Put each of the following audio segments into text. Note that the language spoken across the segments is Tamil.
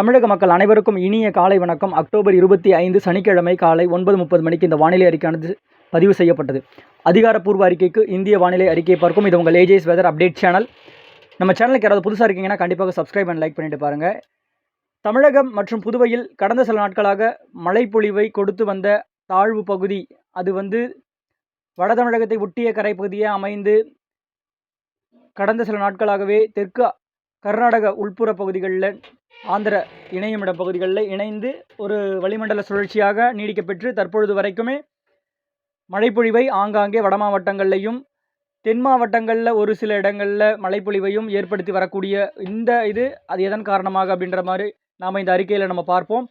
தமிழக மக்கள் அனைவருக்கும் இனிய காலை வணக்கம். அக்டோபர் இருபத்தி ஐந்து சனிக்கிழமை காலை ஒன்பது முப்பது மணிக்கு இந்த வானிலை அறிக்கையானது பதிவு செய்யப்பட்டது. அதிகாரப்பூர்வ அறிக்கைக்கு இந்திய வானிலை அறிக்கையை பார்க்கும். இது உங்கள் ஏஜேஸ் வெதர் அப்டேட் சேனல் நம்ம சேனலுக்கு யாராவது புதுசாக இருக்கீங்கன்னா கண்டிப்பாக சப்ஸ்கிரைப் அண்ட் லைக் பண்ணிட்டு பாருங்கள் தமிழகம் மற்றும் புதுவையில் கடந்த சில நாட்களாக மழைப்பொழிவை கொடுத்து வந்த தாழ்வு பகுதி அது வந்து வட தமிழகத்தை ஒட்டிய கரை பகுதியாக அமைந்து கடந்த சில நாட்களாகவே தெற்கு கர்நாடக உள்புற பகுதிகளில் ஆந்திர இணையமிட பகுதிகளில் இணைந்து ஒரு வளிமண்டல சுழற்சியாக நீடிக்கப்பெற்று தற்பொழுது வரைக்குமே மழைப்பொழிவை ஆங்காங்கே வட மாவட்டங்கள்லையும் தென் மாவட்டங்களில் ஒரு சில இடங்களில் மழைப்பொழிவையும் ஏற்படுத்தி வரக்கூடிய இந்த இது அது எதன் காரணமாக அப்படின்ற மாதிரி நாம் இந்த அறிக்கையில் நம்ம பார்ப்போம்.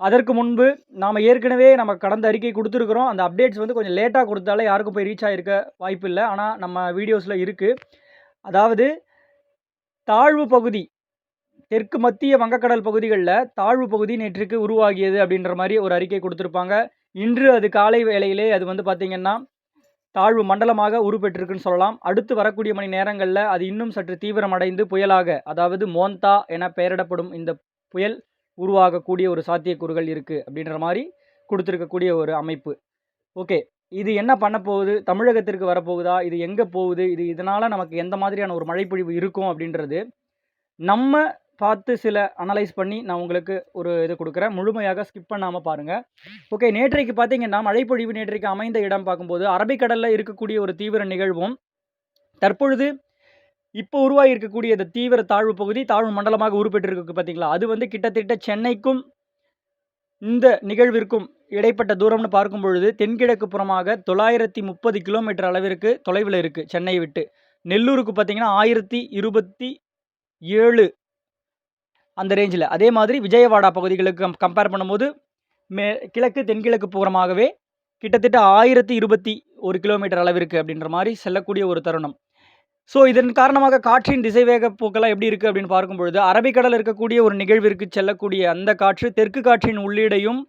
அதற்கு முன்பு நாம் ஏற்கனவே நம்ம கடந்த அறிக்கை கொடுத்துருக்குறோம். அந்த அப்டேட்ஸ் வந்து கொஞ்சம் லேட்டாக கொடுத்தாலே யாருக்கும் போய் ரீச் ஆகிருக்க வாய்ப்பு இல்லை. ஆனால் நம்ம வீடியோஸில் இருக்குது அதாவது தாழ்வு பகுதி தெற்கு மத்திய வங்கக்கடல் பகுதிகளில் தாழ்வு பகுதி நேற்றுக்கு உருவாகியது அப்படின்ற மாதிரி ஒரு அறிக்கை கொடுத்துருப்பாங்க. இன்று அது காலை வேளையிலே அது வந்து பார்த்திங்கன்னா தாழ்வு மண்டலமாக உருப்பெற்றிருக்குன்னு சொல்லலாம். அடுத்து வரக்கூடிய மணி நேரங்களில் அது இன்னும் சற்று தீவிரமடைந்து புயலாக அதாவது மோந்தா என பெயரிடப்படும் இந்த புயல் உருவாகக்கூடிய ஒரு சாத்தியக்கூறுகள் இருக்குது அப்படின்ற மாதிரி கொடுத்துருக்கக்கூடிய ஒரு அமைப்பு. ஓகே இது என்ன பண்ண போகுது? தமிழகத்திற்கு வரப்போகுதா? இது எங்கே போகுது? இது இதனால் நமக்கு எந்த மாதிரியான ஒரு மழைப்பொழிவு இருக்கும் அப்படின்றது நம்ம பார்த்து சில அனலைஸ் பண்ணி நான் உங்களுக்கு ஒரு இது கொடுக்குறேன். முழுமையாக ஸ்கிப் பண்ணாமல் பாருங்கள் ஓகே நேற்றைக்கு பார்த்தீங்கன்னா மழைப்பொழிவு நேற்றைக்கு அமைந்த இடம் பார்க்கும்போது அரபிக்கடலில் இருக்கக்கூடிய ஒரு தீவிர நிகழ்வும் தற்பொழுது இப்போ உருவாகி இருக்கக்கூடிய இந்த தீவிர தாழ்வு பகுதி தாழ்வு மண்டலமாக உருப்பெற்றிருக்கு பார்த்தீங்களா? அது வந்து கிட்டத்தட்ட சென்னைக்கும் இந்த நிகழ்விற்கும் இடைப்பட்ட தூரம்னு பார்க்கும் பொழுது தென்கிழக்கு புறமாக தொள்ளாயிரத்தி முப்பது கிலோமீட்டர் அளவிற்கு தொலைவில் இருக்குது சென்னை விட்டு. நெல்லூருக்கு பார்த்தீங்கன்னா ஆயிரத்தி இருபத்தி ஏழு அந்த ரேஞ்சில் அதே மாதிரி விஜயவாடா பகுதிகளுக்கு கம்பேர் பண்ணும்போது மே கிழக்கு தென்கிழக்கு புறமாகவே கிட்டத்தட்ட ஆயிரத்தி இருபத்தி ஒரு கிலோமீட்டர் அளவிற்கு அப்படின்ற மாதிரி செல்லக்கூடிய ஒரு தருணம். ஸோ இதன் காரணமாக காற்றின் திசைவேக போக்கெல்லாம் எப்படி இருக்குது அப்படின்னு பார்க்கும்பொழுது அரபிக்கடல் இருக்கக்கூடிய ஒரு நிகழ்விற்கு செல்லக்கூடிய அந்த காற்று தெற்கு காற்றின் உள்ளீடையும்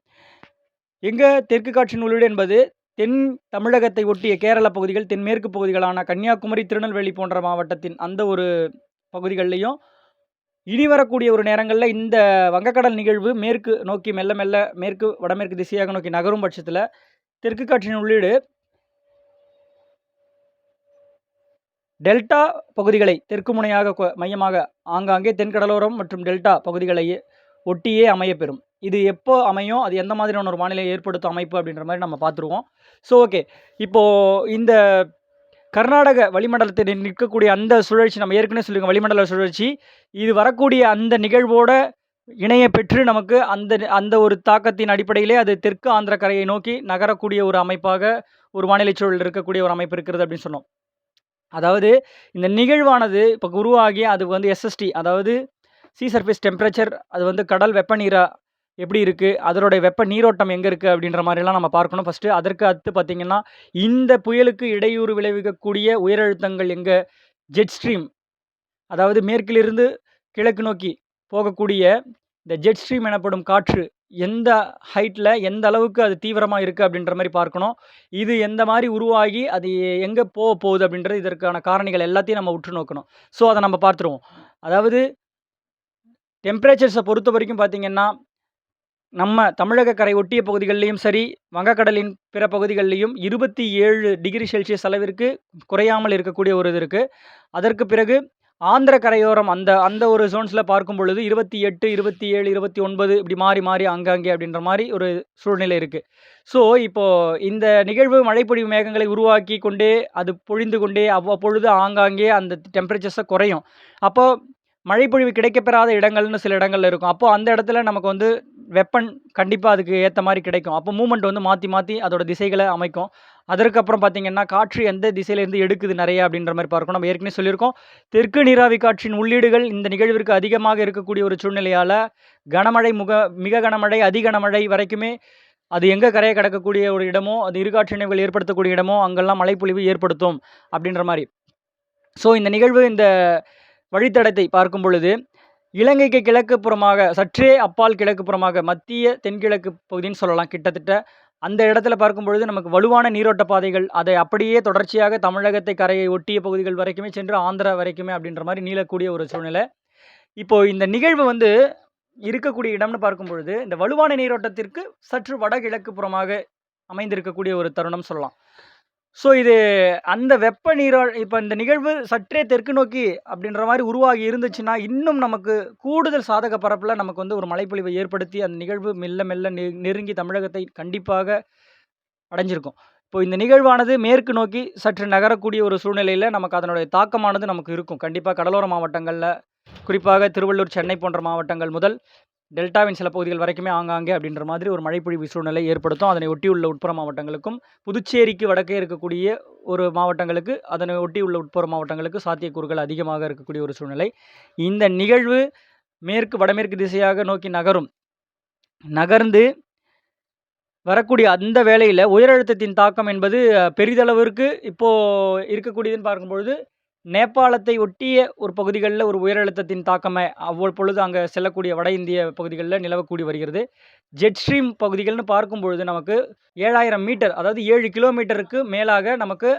எங்கே தெற்கு காற்றின் உள்ளீடு என்பது தென் தமிழகத்தை ஒட்டிய கேரள பகுதிகள் தென்மேற்கு பகுதிகளான கன்னியாகுமரி திருநெல்வேலி போன்ற மாவட்டத்தின் அந்த ஒரு பகுதிகளிலையும் இனி வரக்கூடிய ஒரு நேரங்களில் இந்த வங்கக்கடல் நிகழ்வு மேற்கு நோக்கி மெல்ல மெல்ல மேற்கு வடமேற்கு திசையாக நோக்கி நகரும் பட்சத்தில் தெற்கு காற்றின் உள்ளீடு டெல்டா பகுதிகளை தெற்கு முனையாக கொ- மையமாக ஆங்காங்கே தென்கடலோரம் மற்றும் டெல்டா பகுதிகளை ஒட்டியே அமையப்பெறும். இது எப்போ அமையும்? அது எந்த மாதிரியான ஒரு வானிலை ஏற்படுத்தும் அமைப்பு அப்படின்ற மாதிரி நம்ம பார்த்துருவோம். ஸோ ஓகே இப்போது இந்த கர்நாடக வளிமண்டலத்தில் நிற்கக்கூடிய அந்த சுழற்சி நம்ம ஏற்கனவே சொல்லுங்க வளிமண்டல சுழற்சி. இது வரக்கூடிய அந்த நிகழ்வோட இணைய பெற்று நமக்கு அந்த அந்த ஒரு தாக்கத்தின் அடிப்படையிலே அது தெற்கு ஆந்திர கரையை நோக்கி நகரக்கூடிய ஒரு அமைப்பாக ஒரு வானிலை சூழல் இருக்கக்கூடிய ஒரு அமைப்பு இருக்கிறது அப்படின்னு சொன்னோம். அதாவது இந்த நிகழ்வானது இப்போ உருவாகி அது வந்து எஸ்எஸ்டி அதாவது சி சர்ஃபேஸ் டெம்பரேச்சர் அது வந்து கடல் வெப்பநீரா எப்படி இருக்குது அதனுடைய வெப்ப நீரோட்டம் எங்கே இருக்குது அப்படின்ற மாதிரிலாம் நம்ம பார்க்கணும். ஃபஸ்ட்டு அதற்கு அடுத்து பார்த்திங்கன்னா இந்த புயலுக்கு இடையூறு விளைவிக்கக்கூடிய உயரழுத்தங்கள் எங்கே? ஜெட் ஸ்ட்ரீம் அதாவது மேற்கிலிருந்து கிழக்கு நோக்கி போகக்கூடிய இந்த ஜெட் ஸ்ட்ரீம் எனப்படும் காற்று எந்த ஹைட்டில் எந்த அளவுக்கு அது தீவிரமாக இருக்குது அப்படின்ற மாதிரி பார்க்கணும். இது எந்த மாதிரி உருவாகி அது எங்கே போக போகுது? அப்படின்றது இதற்கான காரணிகள் எல்லாத்தையும் நம்ம உற்று நோக்கணும். ஸோ அதை நம்ம பார்த்துருவோம். அதாவது டெம்பரேச்சர்ஸை பொறுத்த வரைக்கும் பார்த்திங்கன்னா நம்ம தமிழக கரை ஒட்டிய பகுதிகளிலையும் சரி வங்கக்கடலின் பிற பகுதிகளிலையும் இருபத்தி ஏழு டிகிரி செல்சியஸ் அளவிற்கு குறையாமல் இருக்கக்கூடிய ஒரு இது இருக்குது அதற்கு பிறகு ஆந்திர கரையோரம் அந்த அந்த ஒரு ஜோன்ஸில் பார்க்கும் பொழுது இருபத்தி எட்டு இருபத்தி ஏழு இருபத்தி ஒன்பது இப்படி மாறி மாறி அங்கங்கே அப்படின்ற மாதிரி ஒரு சூழ்நிலை இருக்குது ஸோ இப்போது இந்த நிகழ்வு மழைப்பொழிவு மேகங்களை உருவாக்கி கொண்டே அது பொழிந்து கொண்டே அவ்வப்பொழுது ஆங்காங்கே அந்த டெம்பரேச்சர்ஸை குறையும். அப்போ மழைப்பொழிவு கிடைக்கப்பெறாத இடங்கள்னு சில இடங்கள் இருக்கும். அப்போ அந்த இடத்துல நமக்கு வந்து வெப்பன் கண்டிப்பாக அதுக்கு ஏற்ற மாதிரி கிடைக்கும். அப்போ மூமெண்ட் வந்து மாற்றி மாற்றி அதோட திசைகளை அமைக்கும். அதற்கப்புறம் பார்த்திங்கன்னா காற்று எந்த திசையிலேருந்து எடுக்குது நிறைய அப்படின்ற மாதிரி பார்க்கணும். நம்ம ஏற்கனவே சொல்லியிருக்கோம். தெற்கு நீராவி காற்றின் உள்ளீடுகள் இந்த நிகழ்விற்கு அதிகமாக இருக்கக்கூடிய ஒரு சூழ்நிலையால் கனமழை முக மிக கனமழை அதிகனமழை வரைக்குமே அது எங்கே கரையை கடக்கக்கூடிய ஒரு இடமோ அது இருகாற்று நினைவுகள் ஏற்படுத்தக்கூடிய இடமோ அங்கெல்லாம் மழைப்பொழிவு ஏற்படுத்தும் அப்படின்ற மாதிரி. ஸோ இந்த நிகழ்வு இந்த வழித்தடத்தை பார்க்கும் பொழுது இலங்கைக்கு கிழக்கு புறமாக சற்றே அப்பால் கிழக்கு புறமாக மத்திய தென்கிழக்கு பகுதின்னு சொல்லலாம் கிட்டத்தட்ட அந்த இடத்துல பார்க்கும் பொழுது நமக்கு வலுவான நீரோட்ட பாதைகள் அதை அப்படியே தொடர்ச்சியாக தமிழகத்தை கரையை ஒட்டிய பகுதிகள் வரைக்குமே சென்று ஆந்திரா வரைக்குமே அப்படின்ற மாதிரி நீளக்கூடிய ஒரு சூழ்நிலை. இப்போ இந்த நிகழ்வு வந்து இருக்கக்கூடிய இடம்னு பார்க்கும் பொழுது இந்த வலுவான நீரோட்டத்திற்கு சற்று வடகிழக்கு புறமாக அமைந்திருக்கக்கூடிய ஒரு தருணம் சொல்லலாம். ஸோ இது அந்த வெப்ப நீரோ இப்போ இந்த நிகழ்வு சற்றே தெற்கு நோக்கி அப்படின்ற மாதிரி உருவாகி இருந்துச்சுன்னா இன்னும் நமக்கு கூடுதல் சாதக பரப்பில் நமக்கு வந்து ஒரு மழைப்பொழிவை ஏற்படுத்தி அந்த நிகழ்வு மெல்ல மெல்ல நெ நெருங்கி தமிழகத்தை கண்டிப்பாக அடைஞ்சிருக்கும். இப்போ இந்த நிகழ்வானது மேற்கு நோக்கி சற்று நகரக்கூடிய ஒரு சூழ்நிலையில் நமக்கு அதனுடைய தாக்கமானது நமக்கு இருக்கும். கண்டிப்பாக கடலோர மாவட்டங்களில் குறிப்பாக திருவள்ளூர் சென்னை போன்ற மாவட்டங்கள் முதல் டெல்டாவின் சில பகுதிகள் வரைக்குமே ஆங்காங்கே அப்படின்ற மாதிரி ஒரு மழைப்பொழிவு சூழ்நிலை ஏற்படுத்தும். அதனை ஒட்டியுள்ள உட்புற மாவட்டங்களுக்கும் புதுச்சேரிக்கு வடக்கே இருக்கக்கூடிய ஒரு மாவட்டங்களுக்கு அதனை ஒட்டியுள்ள உட்புற மாவட்டங்களுக்கு சாத்தியக்கூறுகள் அதிகமாக இருக்கக்கூடிய ஒரு சூழ்நிலை. இந்த நிகழ்வு மேற்கு வடமேற்கு திசையாக நோக்கி நகரும். நகர்ந்து வரக்கூடிய அந்த வேளையில் உயரழுத்தத்தின் தாக்கம் என்பது பெரிதளவிற்கு இப்போது இருக்கக்கூடியதுன்னு பார்க்கும்பொழுது நேபாளத்தை ஒட்டிய ஒரு பகுதிகளில் ஒரு உயரழுத்தத்தின் தாக்கமே அவ்வப்பொழுது அங்கே செல்லக்கூடிய வட இந்திய பகுதிகளில் நிலவக்கூடி வருகிறது. ஜெட் ஸ்ட்ரீம் பகுதிகள்னு பார்க்கும் பொழுது நமக்கு ஏழாயிரம் மீட்டர் அதாவது ஏழு கிலோமீட்டருக்கு மேலாக நமக்கு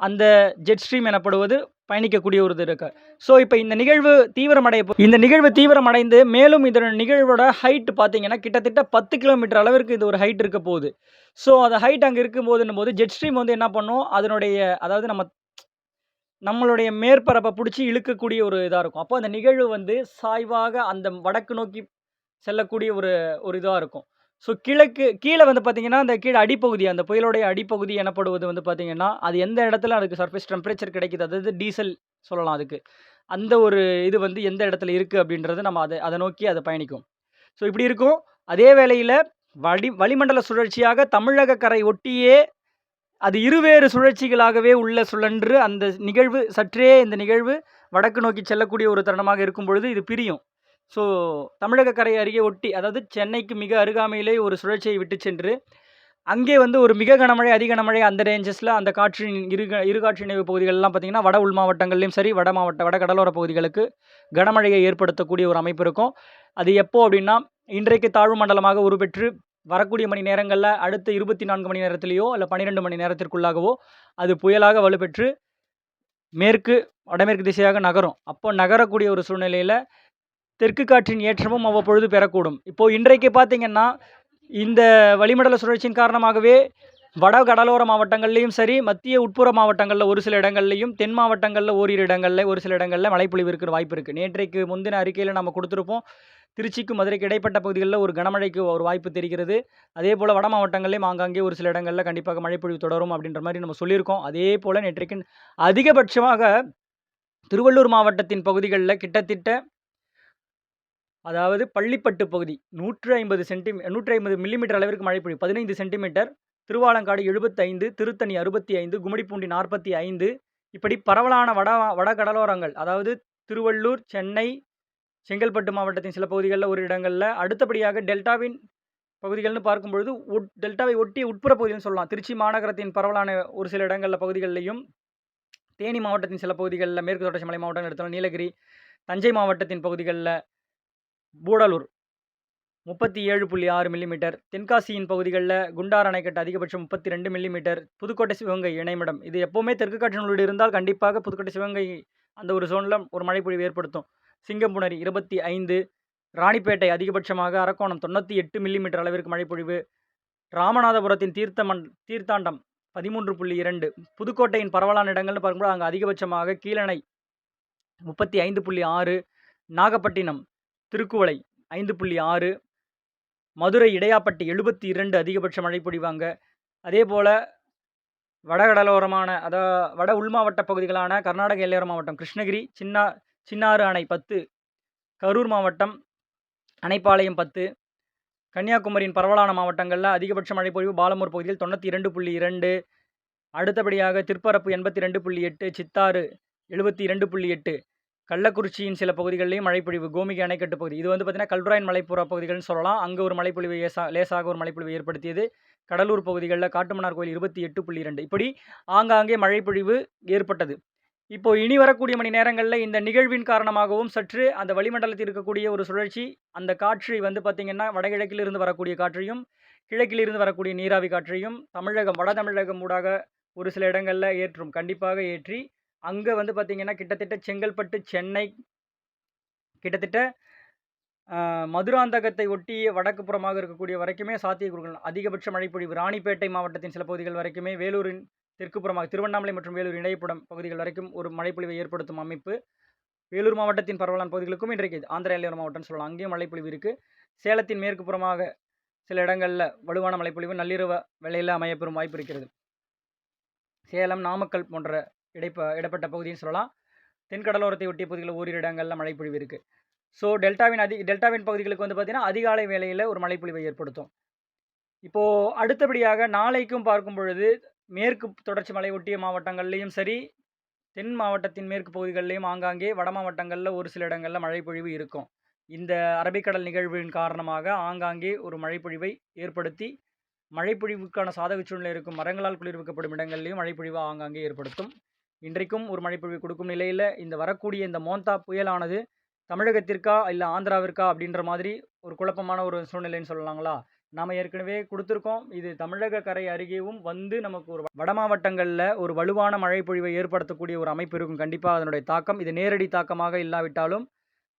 அந்த ஜெட் ஸ்ட்ரீம் எனப்படுவது பயணிக்கக்கூடிய ஒரு இது இருக்கு. ஸோ இப்போ இந்த நிகழ்வு தீவிரமடைய இந்த நிகழ்வு தீவிரமடைந்து மேலும் இதன் நிகழ்வோட ஹைட் பார்த்தீங்கன்னா கிட்டத்தட்ட பத்து கிலோமீட்டர் அளவிற்கு இது ஒரு ஹைட் இருக்க போகுது. ஸோ அந்த ஹைட் அங்கே இருக்கும்போதுன்னும் போது ஜெட் ஸ்ட்ரீம் வந்து என்ன பண்ணும்? அதனுடைய அதாவது நம்ம நம்மளுடைய மேற்பரப்பை பிடிச்சி இழுக்கக்கூடிய ஒரு இதாக இருக்கும். அப்போ அந்த நிகழ்வு வந்து சாய்வாக அந்த வடக்கு நோக்கி செல்லக்கூடிய ஒரு ஒரு இதாக இருக்கும். ஸோ கிழக்கு கீழே வந்து பார்த்திங்கன்னா அந்த கீழே அடிப்பகுதி அந்த புயலுடைய அடிப்பகுதி எனப்படுவது வந்து பார்த்தீங்கன்னா அது எந்த இடத்துல அதுக்கு சர்ஃபேஸ் டெம்பரேச்சர் கிடைக்குது? அதாவது டீசல் சொல்லலாம் அதுக்கு. அந்த ஒரு இது வந்து எந்த இடத்துல இருக்குது அப்படின்றது நம்ம அதை அதை நோக்கி அதை பயணிக்கும். ஸோ இப்படி இருக்கும். அதே வேளையில் வடி வளிமண்டல சுழற்சியாக தமிழக கரை ஒட்டியே அது இருவேறு சுழற்சிகளாகவே உள்ள சுழன்று அந்த நிகழ்வு சற்றே இந்த நிகழ்வு வடக்கு நோக்கி செல்லக்கூடிய ஒரு தருணமாக இருக்கும் பொழுது இது பிரியும். ஸோ தமிழக கரை அருகே ஒட்டி அதாவது சென்னைக்கு மிக அருகாமையிலே ஒரு சுழற்சியை விட்டு சென்று அங்கே வந்து ஒரு மிக கனமழை அதிக கனமழை அந்த ரேஞ்சஸில் அந்த காற்றின் இரு இருகாற்று இரு இணைவு பகுதிகளெலாம் பார்த்திங்கன்னா வட உள் மாவட்டங்கள்லையும் சரி வட மாவட்ட வட கடலோர பகுதிகளுக்கு கனமழையை ஏற்படுத்தக்கூடிய ஒரு அமைப்பு இருக்கும். அது எப்போது அப்படின்னா இன்றைக்கு தாழ்வு மண்டலமாக உருப்பெற்று வரக்கூடிய மணி நேரங்களில் அடுத்த இருபத்தி நான்கு மணி நேரத்திலேயோ இல்லை பன்னிரெண்டு மணி நேரத்திற்குள்ளாகவோ அது புயலாக வலுப்பெற்று மேற்கு வடமேற்கு திசையாக நகரும். அப்போ நகரக்கூடிய ஒரு சூழ்நிலையில் தெற்கு காற்றின் ஏற்றமும் அவ்வப்பொழுது பெறக்கூடும். இப்போது இன்றைக்கு பார்த்தீங்கன்னா இந்த வளிமண்டல சுழற்சியின் காரணமாகவே வட கடலோர மாவட்டங்கள்லையும் சரி மத்திய உட்புற மாவட்டங்களில் ஒரு சில இடங்கள்லையும் தென் மாவட்டங்களில் ஓரிரு இடங்களில் ஒரு சில இடங்களில் மழைப்பொழிவு இருக்கிற வாய்ப்பு இருக்குது நேற்றைக்கு முந்தின அறிக்கையில் நம்ம கொடுத்துருப்போம். திருச்சிக்கும் மதுரைக்கு இடைப்பட்ட பகுதிகளில் ஒரு கனமழைக்கு ஒரு வாய்ப்பு தெரிகிறது. அதே போல் வட மாவட்டங்களையும் ஆங்காங்கே ஒரு சில இடங்களில் கண்டிப்பாக மழைப்பொழிவு தொடரும் அப்படின்ற மாதிரி நம்ம சொல்லியிருக்கோம். அதே போல் நேற்றைக்கு அதிகபட்சமாக திருவள்ளூர் மாவட்டத்தின் பகுதிகளில் கிட்டத்தட்ட அதாவது பள்ளிப்பட்டு பகுதி நூற்று ஐம்பது சென்டிமீ நூற்றி ஐம்பது மில்லிமீட்டர் அளவிற்கு மழை பதினைந்து சென்டிமீட்டர். திருவாலங்காடு எழுபத்தைந்து திருத்தணி அறுபத்தி ஐந்து கும்மிடிப்பூண்டி நாற்பத்தி ஐந்து இப்படி பரவலான வட வட கடலோரங்கள் அதாவது திருவள்ளூர் சென்னை செங்கல்பட்டு மாவட்டத்தின் சில பகுதிகளில் ஒரு இடங்களில் அடுத்தபடியாக டெல்டாவின் பகுதிகள்னு பார்க்கும்பொழுது உட் டெல்டாவை ஒட்டி உட்புற பகுதின்னு சொல்லலாம். திருச்சி மாநகரத்தின் பரவலான ஒரு சில இடங்களில் பகுதிகளிலையும் தேனி மாவட்டத்தின் சில பகுதிகளில் மேற்கு தொடர்ச்சி மலை மாவட்டம் எடுத்தாலும் நீலகிரி தஞ்சை மாவட்டத்தின் பகுதிகளில் பூடலூர் முப்பத்தி ஏழு புள்ளி ஆறு மில்லிமீட்டர். தென்காசியின் பகுதிகளில் குண்டார் அணைக்கட்டு அதிகபட்சம் முப்பத்தி ரெண்டு மில்லிமீட்டர். புதுக்கோட்டை சிவகங்கை இணைமிடம். இது எப்போவுமே தெற்கு காற்றினுடைய இருந்தால் கண்டிப்பாக புதுக்கோட்டை சிவகங்கை அந்த ஒரு சோனில் ஒரு மழைப்பொழிவு ஏற்படுத்தும். சிங்கம்புணரி இருபத்தி ஐந்து. ராணிப்பேட்டை அதிகபட்சமாக அரக்கோணம் தொண்ணூற்றி எட்டு மில்லிமீட்டர் அளவிற்கு மழைப்பொழிவு. ராமநாதபுரத்தின் தீர்த்தமன் தீர்த்தாண்டம் பதிமூன்று புள்ளி இரண்டு. புதுக்கோட்டையின் பரவலான இடங்கள்னு பார்க்கும்போது அங்கே அதிகபட்சமாக கீழணை முப்பத்தி ஐந்து புள்ளி ஆறு. நாகப்பட்டினம் திருக்குவளை ஐந்து புள்ளி ஆறு. மதுரை இடையாப்பட்டு எழுபத்தி இரண்டு அதிகபட்ச மழை பொழிவாங்க. அதே போல் வடகடலோரமான அதாவது வட உள் மாவட்ட பகுதிகளான கர்நாடக எல்லையோர மாவட்டம் கிருஷ்ணகிரி சின்னா சின்னாறு அணை பத்து கரூர் மாவட்டம் அணைப்பாளையம் பத்து கன்னியாகுமரியின் பரவலான மாவட்டங்களில் அதிகபட்ச மழை பொழிவு பாலமூர் பகுதியில் தொண்ணூற்றி இரண்டு புள்ளி இரண்டு அடுத்தபடியாக திருப்பரப்பு எண்பத்தி ரெண்டு புள்ளி எட்டு சித்தாறு எழுபத்தி இரண்டு புள்ளி எட்டு கள்ளக்குறிச்சியின் சில பகுதிகளிலேயும் மழைப்பொழிவு கோமிகை அணைக்கட்டு பகுதி. இது வந்து பார்த்தீங்கன்னா கல்ராயின் மலைப்புற பகுதிகள்னு சொல்லலாம். அங்கே ஒரு மழைப்பொழிவு லேசா லேசாக ஒரு மழைப்பொழிவு ஏற்படுத்தியது. கடலூர் பகுதிகளில் காட்டுமன்னார் கோயில் இருபத்தி எட்டு புள்ளி இரண்டு. இப்படி ஆங்காங்கே மழைப்பொழிவு ஏற்பட்டது. இப்போ இனி வரக்கூடிய மணி நேரங்களில் இந்த நிகழ்வின் காரணமாகவும் சற்று அந்த வளிமண்டலத்தில் இருக்கக்கூடிய ஒரு சுழற்சி அந்த காற்று வந்து பார்த்திங்கன்னா வடகிழக்கிலிருந்து வரக்கூடிய காற்றையும் கிழக்கிலிருந்து வரக்கூடிய நீராவி காற்றையும் தமிழகம் வட தமிழகம் ஊடாக ஒரு சில இடங்களில் ஏற்றும். கண்டிப்பாக ஏற்றி அங்கே வந்து பார்த்திங்கன்னா கிட்டத்தட்ட செங்கல்பட்டு சென்னை கிட்டத்தட்ட மதுராந்தகத்தை ஒட்டிய வடக்கு புறமாக இருக்கக்கூடிய வரைக்குமே சாத்தியக்கூறுகள். அதிகபட்ச மழைப்பொழிவு ராணிப்பேட்டை மாவட்டத்தின் சில பகுதிகள் வரைக்குமே வேலூரின் தெற்கு புறமாக திருவண்ணாமலை மற்றும் வேலூர் இணையப்படம் பகுதிகள் வரைக்கும் ஒரு மழைப்பொழிவை ஏற்படுத்தும் அமைப்பு. வேலூர் மாவட்டத்தின் பரவலான பகுதிகளுக்கும் இன்றைக்கு ஆந்திர எல்லையோர மாவட்டம்னு சொல்லலாம். அங்கேயும் மழைப்பொழிவு இருக்குது சேலத்தின் மேற்கு புறமாக சில இடங்களில் வலுவான மழைப்பொழிவு நள்ளிரவு வேளையில் அமையப்பெறும் வாய்ப்பு இருக்கிறது. சேலம் நாமக்கல் போன்ற இடைப்ப இடப்பட்ட பகுதின்னு சொல்லலாம். தென்கடலோரத்தை ஒட்டிய பகுதிகளில் ஓரிரு இடங்களில் மழைப்பொழிவு இருக்குது ஸோ டெல்டாவின் அதி டெல்டாவின் பகுதிகளுக்கு வந்து பார்த்திங்கன்னா அதிகாலை வேளையில் ஒரு மழைப்பொழிவை ஏற்படுத்தும். இப்போது அடுத்தபடியாக நாளைக்கும் பார்க்கும் பொழுது மேற்கு தொடர்ச்சி மலை ஒட்டிய மாவட்டங்கள்லேயும் சரி தென் மாவட்டத்தின் மேற்கு பகுதிகளிலையும் ஆங்காங்கே வட மாவட்டங்களில் ஒரு சில இடங்களில் மழைப்பொழிவு இருக்கும். இந்த அரபிக்கடல் நிகழ்வின் காரணமாக ஆங்காங்கே ஒரு மழைப்பொழிவை ஏற்படுத்தி மழைப்பொழிவுக்கான சாதக சூழ்நிலை இருக்கும் மரங்களால் குளிர்விக்கப்படும் இடங்கள்லையும் மழைப்பொழிவு ஆங்காங்கே ஏற்படுத்தும். இன்றைக்கும் ஒரு மழைப்பொழிவு கொடுக்கும் நிலையில் இந்த வரக்கூடிய இந்த மோந்தா புயலானது தமிழகத்திற்கா இல்லை ஆந்திராவிற்கா அப்படின்ற மாதிரி ஒரு குழப்பமான ஒரு சூழ்நிலைன்னு சொல்லலாங்களா? நாம் ஏற்கனவே கொடுத்துருக்கோம். இது தமிழக கரை அருகேவும் வந்து நமக்கு ஒரு வட மாவட்டங்களில் ஒரு வலுவான மழைப்பொழிவை ஏற்படுத்தக்கூடிய ஒரு அமைப்பு இருக்கும். கண்டிப்பாக அதனுடைய தாக்கம் இது நேரடி தாக்கமாக இல்லாவிட்டாலும்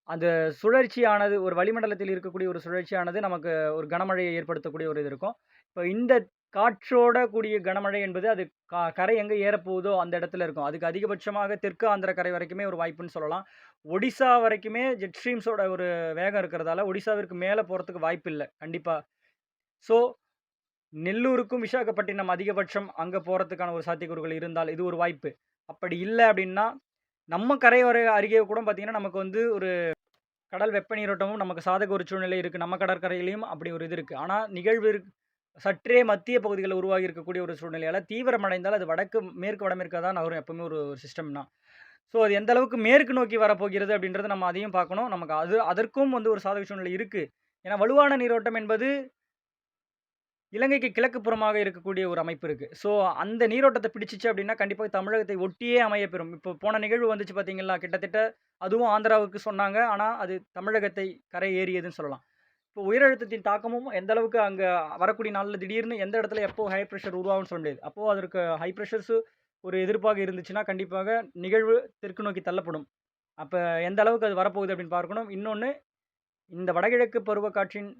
அந்த சுழற்சியானது ஒரு வளிமண்டலத்தில் இருக்கக்கூடிய ஒரு சுழற்சியானது நமக்கு ஒரு கனமழையை ஏற்படுத்தக்கூடிய ஒரு இது இருக்கும். இப்போ இந்த காற்றோட கூடிய கனமழை என்பது அது கா கரை எங்கே ஏறப்போகுதோ அந்த இடத்துல இருக்கும். அதுக்கு அதிகபட்சமாக தெற்கு ஆந்திர கரை வரைக்குமே ஒரு வாய்ப்புன்னு சொல்லலாம். ஒடிசா வரைக்குமே ஜெட் ஸ்ட்ரீம்ஸோட ஒரு வேகம் இருக்கிறதால ஒடிசாவிற்கு மேலே போகிறதுக்கு வாய்ப்பு இல்லை கண்டிப்பாக ஸோ நெல்லூருக்கும் விசாகப்பட்டினம் அதிகபட்சம் அங்கே போகிறதுக்கான ஒரு சாத்தியக்கூறுகள் இருந்தால் இது ஒரு வாய்ப்பு. அப்படி இல்லை அப்படின்னா நம்ம கரையோர அருகே கூட பார்த்திங்கன்னா நமக்கு வந்து ஒரு கடல் வெப்ப நீரோட்டமும் நமக்கு சாதக ஒரு சூழ்நிலை இருக்குது நம்ம கடற்கரையிலையும் அப்படி ஒரு இது இருக்குது ஆனால் நிகழ்வு சற்றே மத்திய பகுதிகளில் உருவாகி இருக்கக்கூடிய ஒரு சூழ்நிலையால் தீவிரமடைந்தால் அது வடக்கு மேற்கு வடமேற்காக தான் நகரும் எப்பவுமே ஒரு சிஸ்டம் தான் ஸோ அது எந்த அளவுக்கு மேற்கு நோக்கி வரப்போகிறது அப்படின்றத நம்ம அதையும் பார்க்கணும். நமக்கு அது அதற்கும் வந்து ஒரு சாதக சூழ்நிலை இருக்குது ஏன்னா வலுவான நீரோட்டம் என்பது இலங்கைக்கு கிழக்கு புறமாக இருக்கக்கூடிய ஒரு அமைப்பு இருக்குது ஸோ அந்த நீரோட்டத்தை பிடிச்சிச்சு அப்படின்னா கண்டிப்பாக தமிழகத்தை ஒட்டியே அமையப்பெறும். இப்போ போன நிகழ்வு வந்துச்சு பார்த்தீங்களா கிட்டத்தட்ட அதுவும் ஆந்திராவுக்கு சொன்னாங்க. ஆனால் அது தமிழகத்தை கரை ஏறியதுன்னு சொல்லலாம். இப்போ உயரழுத்தத்தின் தாக்கமும் எந்த அளவுக்கு அங்கே வரக்கூடிய நாளில் திடீர்னு எந்த இடத்துல எப்போ ஹை ப்ரெஷர் உருவாகும்னு சொல்ல முடியாது. அப்போது அதற்கு ஹை ப்ரெஷர்ஸு ஒரு எதிர்ப்பாக இருந்துச்சுன்னா கண்டிப்பாக நிகழ்வு தெற்கு நோக்கி தள்ளப்படும். அப்போ எந்த அளவுக்கு அது வரப்போகுது அப்படின்னு பார்க்கணும். இன்னொன்று இந்த வடகிழக்கு பருவக்காற்றின்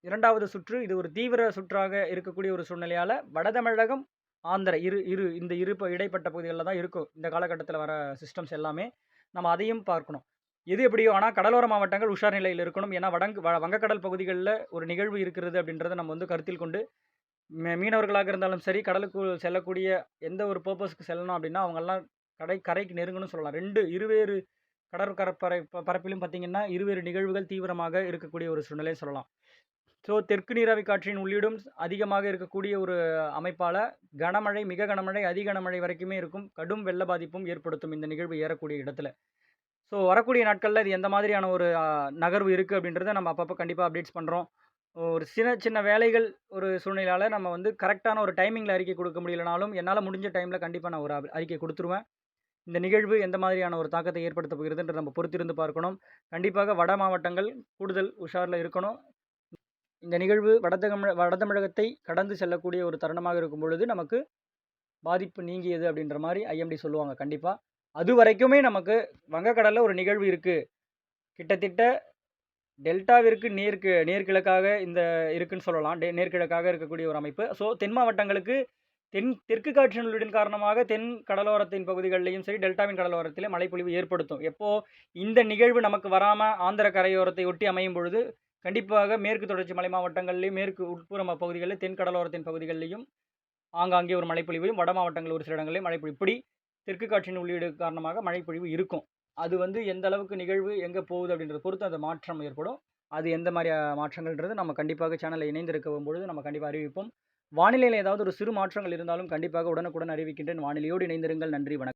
இரண்டாவது சுற்று இது ஒரு தீவிர சுற்றாக இருக்கக்கூடிய ஒரு சூழ்நிலையால் வடதமிழகம் ஆந்திர இரு இரு இந்த இரு இடைப்பட்ட பகுதிகளில் தான் இருக்கும். இந்த காலகட்டத்தில் வர சிஸ்டம்ஸ் எல்லாமே நம்ம அதையும் பார்க்கணும். எது எப்படியோ ஆனால் கடலோர மாவட்டங்கள் உஷார் நிலையில் இருக்கணும். ஏன்னா வடங்கு வ- வங்கக்கடல் பகுதிகளில் ஒரு நிகழ்வு இருக்கிறது அப்படின்றத நம்ம வந்து கருத்தில் கொண்டு மீனவர்களாக இருந்தாலும் சரி கடலுக்கு செல்லக்கூடிய எந்த ஒரு பர்பஸ்க்கு செல்லணும் அப்படின்னா அவங்கெல்லாம் கடை கரைக்கு நெருங்கணும்னு சொல்லலாம். ரெண்டு இருவேறு கடற்கரப்பறை ப- பரப்பிலும் பார்த்தீங்கன்னா இருவேறு நிகழ்வுகள் தீவிரமாக இருக்கக்கூடிய ஒரு சூழ்நிலையை சொல்லலாம். ஸோ தெற்கு நீராவி காற்றின் உள்ளிடும் அதிகமாக இருக்கக்கூடிய ஒரு அமைப்பால் கனமழை மிக கனமழை அதிக கனமழை வரைக்குமே இருக்கும். கடும் வெள்ள பாதிப்பும் ஏற்படுத்தும் இந்த நிகழ்வு ஏறக்கூடிய இடத்துல. ஸோ வரக்கூடிய நாட்களில் இது எந்த மாதிரியான ஒரு நகர்வு இருக்குது அப்படின்றத நம்ம அப்பப்போ கண்டிப்பாக அப்டேட்ஸ் பண்ணுறோம் ஒரு சின்ன சின்ன வேலைகள் ஒரு சூழ்நிலையால் நம்ம வந்து கரெக்டான ஒரு டைமிங்கில் அறிக்கை கொடுக்க முடியலனாலும் என்னால் முடிஞ்ச டைமில் கண்டிப்பாக நான் ஒரு அறிக்கை கொடுத்துருவேன். இந்த நிகழ்வு எந்த மாதிரியான ஒரு தாக்கத்தை ஏற்படுத்த போகிறதுன்ற நம்ம பொறுத்திருந்து பார்க்கணும். கண்டிப்பாக வட மாவட்டங்கள் கூடுதல் உஷாரில் இருக்கணும். இந்த நிகழ்வு வடதமிழ வடதமிழகத்தை கடந்து செல்லக்கூடிய ஒரு தருணமாக இருக்கும் பொழுது நமக்கு பாதிப்பு நீங்கியது அப்படின்ற மாதிரி ஐஎம்டி சொல்லுவாங்க கண்டிப்பாக அது வரைக்குமே நமக்கு வங்கக்கடலில் ஒரு நிகழ்வு இருக்குது கிட்டத்தட்ட டெல்டாவிற்கு நேர்க்கு நேர்கிழக்காக இந்த இருக்குன்னு சொல்லலாம். டே நேர்கிழக்காக இருக்கக்கூடிய ஒரு அமைப்பு. ஸோ தென் மாவட்டங்களுக்கு தென் தெற்கு காற்றினுடன் காரணமாக தென் கடலோரத்தின் பகுதிகளிலையும் சரி டெல்டாவின் கடலோரத்திலே மழைப்பொழிவு ஏற்படுத்தும். எப்போது இந்த நிகழ்வு நமக்கு வராமல் ஆந்திர கரையோரத்தை ஒட்டி அமையும் பொழுது கண்டிப்பாக மேற்கு தொடர்ச்சி மலை மாவட்டங்கள்லையும் மேற்கு உட்புற பகுதிகளில் தென் கடலோரத்தின் பகுதிகளிலையும் ஆங்காங்கே ஒரு மழைப்பொழிவையும் வட மாவட்டங்கள் ஒரு சில இடங்களிலும் மழைப்பொழிவு. இப்படி தெற்கு காற்றின் உள்ளீடு காரணமாக மழைப்பொழிவு இருக்கும். அது வந்து எந்த அளவுக்கு நிகழ்வு எங்கே போகுது அப்படின்றத பொறுத்து அந்த மாற்றம் ஏற்படும். அது எந்த மாதிரி மாற்றங்கள்ன்றது நம்ம கண்டிப்பாக சேனலில் இணைந்திருக்கும் பொழுது நம்ம கண்டிப்பாக அறிவிப்போம். வானிலையில் ஏதாவது ஒரு சிறு மாற்றங்கள் இருந்தாலும் கண்டிப்பாக உடனுக்குடன் அறிவிக்கின்றேன். வானிலையோடு இணைந்திருங்கள். நன்றி வணக்கம்.